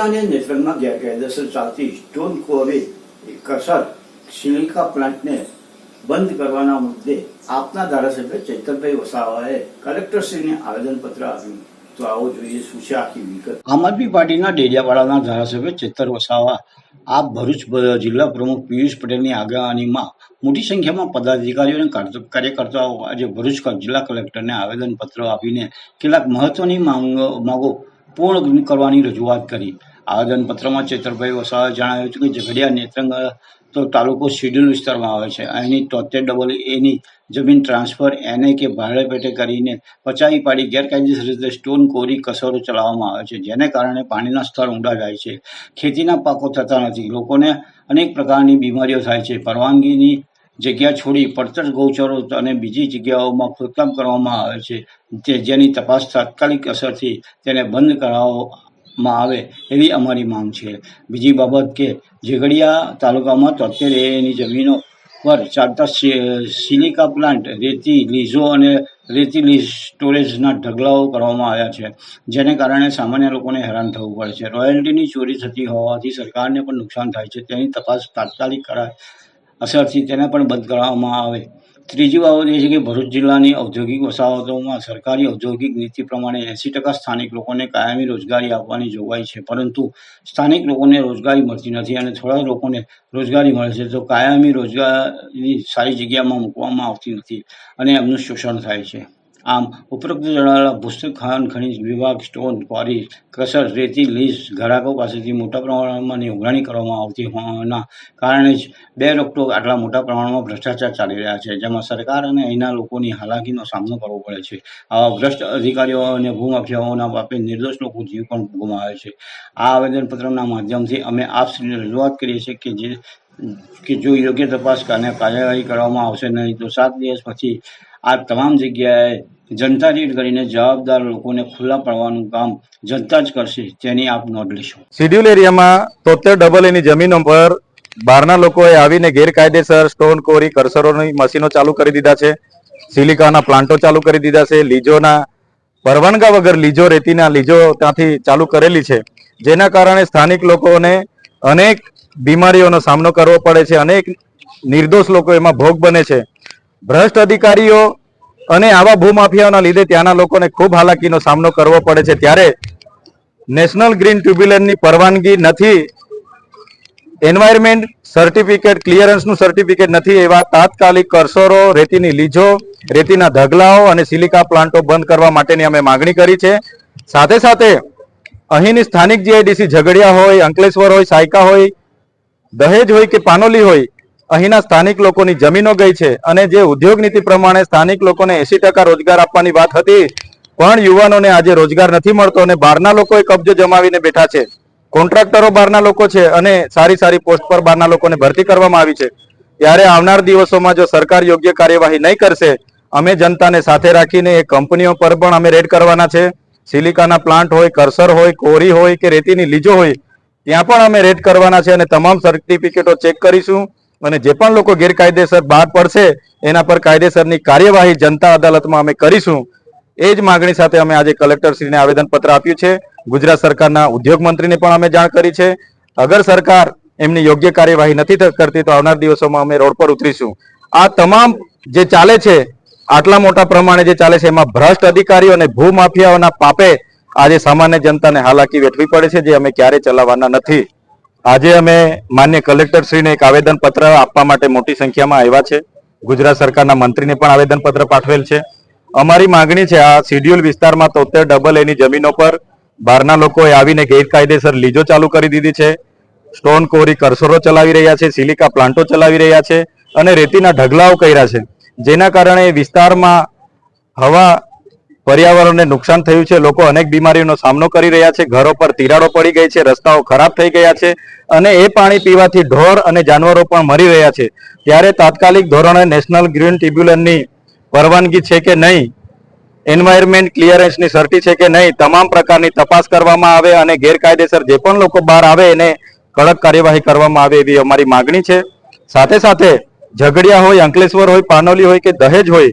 ઝઘડિયા અને નેત્રંગમાં ગેરકાયદેસર ચાલતી સ્ટોન કોરી કસર સિલિકા પ્લાન્ટને બંધ કરવાના મુદ્દે આપના ધારાસભ્ય ચૈતરભાઈ વસાવાએ કલેક્ટરશ્રીને આવેદનપત્ર આપ્યું. તો આવો જોઈએ શું છે આખી આમ આદમી પાર્ટીના ડેડિયાવાડાના ધારાસભ્ય ચેતર વસાવા, આપ ભરૂચ જિલ્લા પ્રમુખ પિયુષ પટેલની આગેવાનીમાં મોટી સંખ્યામાં પદાધિકારીઓ અને કાર્યકર્તાઓ આજે ભરૂચ જિલ્લા કલેક્ટરને આવેદનપત્ર આપીને કેટલાક મહત્વની માંગો પૂર્ણ કરવાની રજૂઆત કરી. આવેદનપત્રમાં ચેતરભાઈ વસાવાએ જણાવ્યું હતું કે ઝઘડિયા નેત્રંગ, તો તાલુકો શિડ્યુલ વિસ્તારમાં આવે છે. અહીંની તોતેર ડબલ એની જમીન ટ્રાન્સફર એને કે ભાડે પેટે કરીને પચાવી પાડી ગેરકાયદેસર રીતે સ્ટોન કોરી કસરો ચલાવવામાં આવે છે, જેને કારણે પાણીના સ્તર ઊંડા જાય છે. ખેતીના પાકો થતા નથી. લોકોને અનેક પ્રકારની બીમારીઓ થાય છે. પરવાનગીની જગ્યા છોડી પડતર ગૌચરો અને બીજી જગ્યાઓમાં ખોદકામ કરવામાં આવે છે. તે જેની તપાસ તાત્કાલિક અસરથી તેને બંધ કરાવવામાં આવે એવી અમારી માંગ છે. બીજી બાબત કે ઝઘડિયા તાલુકામાં તોતેર એની જમીનો પર ચાલતા સિલિકા પ્લાન્ટ, રેતી લીઝો અને રેતી લીઝ સ્ટોરેજના ઢગલાઓ કરવામાં આવ્યા છે, જેને કારણે સામાન્ય લોકોને હેરાન થવું પડે છે. રોયલ્ટીની ચોરી થતી હોવાથી સરકારને પણ નુકસાન થાય છે. તેની તપાસ તાત્કાલિક કરાય. અસરથી તેને પણ બંધ કરવામાં આવે. ત્રીજી બાબત એ છે કે ભરૂચ જિલ્લાની ઔદ્યોગિક વસાહતોમાં સરકારી ઔદ્યોગિક નીતિ પ્રમાણે એંસી ટકા સ્થાનિક લોકોને કાયમી રોજગારી આપવાની જોગવાઈ છે. પરંતુ સ્થાનિક લોકોને રોજગારી મળતી નથી અને થોડા લોકોને રોજગારી મળે છે તો કાયમી રોજગારી સારી જગ્યામાં મૂકવામાં આવતી નથી અને એમનું શોષણ થાય છે. આમ ઉપરોક્ત જણાવેલા પુસ્તક ખાન ખનિજ વિભાગ, સ્ટોન ક્વારી ક્રશર રેતી લીઝ ગ્રાહકો પાસેથી મોટા પ્રમાણમાં ઉઘરાણી કરવામાં આવતી હોવાના કારણે જ બે રોકટોક આટલા મોટા પ્રમાણમાં ભ્રષ્ટાચાર ચાલી રહ્યા છે, જેમાં સરકાર અને અહીંના લોકોની હાલાકીનો સામનો કરવો પડે છે. આવા ભ્રષ્ટ અધિકારીઓ અને ભૂમાફિયાઓના બાપે નિર્દોષ લોકો જીવ પણ ગુમાવે છે. આ આવેદનપત્રના માધ્યમથી અમે આપશ્રીને રજૂઆત કરીએ છીએ કે જે, કે જો યોગ્ય તપાસ અને કાર્યવાહી કરવામાં આવશે નહીં તો સાત દિવસ પછી આ તમામ જગ્યાએ જનતા રેડ કરીને જવાબદાર લોકોને ખુલ્લા પાડવાનું કામ જનતા જ કરશે, તેની આપ નોંધ લેશો. શિડ્યુલ એરિયામાં તોતેર ડબલ એની જમીનો પર બહારના લોકોએ આવીને ગેરકાયદેસર સ્ટોન કોરી કરસરોની મશીનો ચાલુ કરી દીધા છે, સિલિકાના પ્લાન્ટો ચાલુ કરી દીધા છે, લીજોના પરવાનગા વગર લીજો રેતીના લીજો ત્યાંથી ચાલુ કરેલી છે. જેના કારણે સ્થાનિક લોકોને અનેક બીમારીઓનો સામનો કરવો પડે છે, અનેક નિર્દોષ લોકો એમાં ભોગ બને છે. ભ્રષ્ટ અધિકારીઓ અને આવા ભૂમાફિયાઓના લીધે ત્યાંના લોકોને ખૂબ હાલાકીનો સામનો કરવો પડે છે. ત્યારે નેશનલ ગ્રીન ટ્યુબ્યુલનની પરવાનગી નથી. એન્વાયરમેન્ટ સર્ટિફિકેટ, ક્લિયરન્સનું સર્ટિફિકેટ નથી એવા તાત્કાલિક કરસોરો, રેતીની લીજો, રેતીના ઢગલાઓ અને સિલિકા પ્લાન્ટો બંધ કરવા માટેની અમે માગણી કરી છે. સાથે સાથે અહીંની સ્થાનિક જીઆઈડીસી ઝઘડિયા હોય, અંકલેશ્વર હોય, સાયકા હોય, દહેજ હોય કે પાનોલી હોય અહીંના સ્થાનિક લોકોની જમીનો ગઈ છે અને જે ઉદ્યોગ નીતિ પ્રમાણે સ્થાનિક લોકોને એસી ટકા રોજગાર આપવાની વાત હતી, પણ યુવાનોને આજે રોજગાર નથી મળતો અને બહારના લોકોએ કબજો જમાવીને બેઠા છે. કોન્ટ્રાક્ટરો બહારના લોકો છે અને સારી સારી પોસ્ટ પર બહારના લોકોને ભરતી કરવામાં આવી છે. ત્યારે આવનાર દિવસોમાં જો સરકાર યોગ્ય કાર્યવાહી નહીં કરશે, અમે જનતાને સાથે રાખીને એ કંપનીઓ પર પણ અમે રેડ કરવાના છે. સિલિકાના પ્લાન્ટ હોય, કરસર હોય, કોરી હોય કે રેતીની લીજો હોય, ત્યાં પણ અમે રેડ કરવાના છે અને તમામ સર્ટિફિકેટો ચેક કરીશું. અને જે પણ લોકો ગેરકાયદેસર બહાર પડશે, એના પર કાયદેસરની કાર્યવાહી જનતા અદાલતમાં અમે કરીશું. એ જ માગણી સાથે અમે આજે કલેક્ટરશ્રીને આવેદનપત્ર આપ્યું છે. ગુજરાત સરકારના ઉદ્યોગ મંત્રીને પણ અમે જાણ કરી છે. અગર સરકાર એમની યોગ્ય કાર્યવાહી નથી કરતી તો આવનાર દિવસોમાં અમે રોડ પર ઉતરીશું. આ તમામ જે ચાલે છે, આટલા મોટા પ્રમાણે જે ચાલે છે, એમાં ભ્રષ્ટ અધિકારીઓ અને ભૂમાફિયાઓના પાપે આજે સામાન્ય જનતાને હાલાકી વેઠવી પડે છે, જે અમે ક્યારે ચલાવવાના નથી. આજે અમે માન્ય કલેક્ટરશ્રીને એક આવેદન પત્ર આપવા માટે મોટી સંખ્યામાં આવ્યા છે. ગુજરાત સરકારના મંત્રીને પણ આવેદન પત્ર પાઠવેલ છે. અમારી માંગણી છે, આ શિડ્યુલ વિસ્તારમાં તોતેર ડબલ એની જમીનો પર બહારના લોકોએ આવીને ગેરકાયદેસર લીજો ચાલુ કરી દીધી છે. સ્ટોન કોરી કરસરો ચલાવી રહ્યા છે, સિલિકા પ્લાન્ટો ચલાવી રહ્યા છે અને રેતીના ઢગલાઓ કર્યા છે. જેના કારણે વિસ્તારમાં હવા પર્યાવરણને નુકસાન થયું છે, લોકો અનેક બીમારીઓનો સામનો કરી રહ્યા છે, ઘરો પર તિરાડો પડી ગઈ છે, રસ્તાઓ ખરાબ થઈ ગયા છે અને એ પાણી પીવાથી ઢોર અને જાનવરો પણ મરી રહ્યા છે. ત્યારે તાત્કાલિક ધોરણે નેશનલ ગ્રીન ટ્રિબ્યુનલની પરવાનગી છે કે નહીં, એન્વાયરમેન્ટ ક્લિયરન્સની સર્ટી છે કે નહીં, તમામ પ્રકારની તપાસ કરવામાં આવે અને ગેરકાયદેસર જે પણ લોકો બહાર આવે એને કડક કાર્યવાહી કરવામાં આવે એવી અમારી માગણી છે. સાથે સાથે ઝઘડિયા હોય, અંકલેશ્વર હોય, પાનોલી હોય કે દહેજ હોય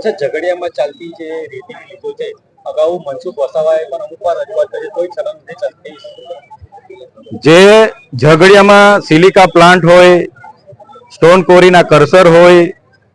અચ્છા, ઝઘડિયામાં ચાલતી જે રેતીની લીધો છે, અગાઉ મનસુખ વસાવાએ પણ અમુક વાર રજૂઆત કરી, કોઈ શરમ નથી ચાલતી. જે ઝઘડિયામાં સિલિકા પ્લાન્ટ હોય, સ્ટોન કોરીના કરસર હોય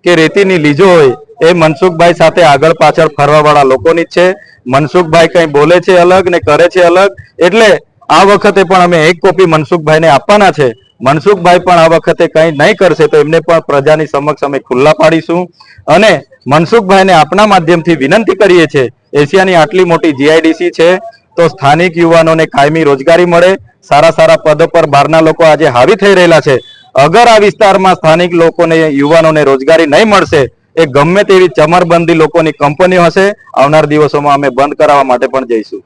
કે રેતીની લીજો હોય, એ મનસુખભાઈ સાથે આગળ પાછળ ફરવાવાળા લોકોની જ છે. મનસુખભાઈ કંઈ બોલે છે અલગ ને કરે છે અલગ, એટલે આ વખતે પણ અમે એક કોપી મનસુખભાઈને આપવાના છે. મનસુખભાઈ પણ આ વખતે કંઈ નહીં કરશે તો એમને પણ પ્રજાની સમક્ષ અમે ખુલ્લા પાડીશું. અને મનસુખભાઈને આપના માધ્યમથી વિનંતી કરીએ છીએ, એશિયાની આટલી મોટી જીઆઈડીસી છે, તો સ્થાનિક યુવાનોને કાયમી રોજગારી મળે. સારા સારા પદો પર બહારના લોકો આજે હાવી થઈ રહેલા છે. અગર આ વિસ્તારમાં સ્થાનિક લોકોને, યુવાનોને રોજગારી નહીં મળશે, એ ગમે તેવી ચમરબંધી લોકોની કંપનીઓ હશે. આવનાર દિવસોમાં અમે બંધ કરાવવા માટે પણ જઈશું.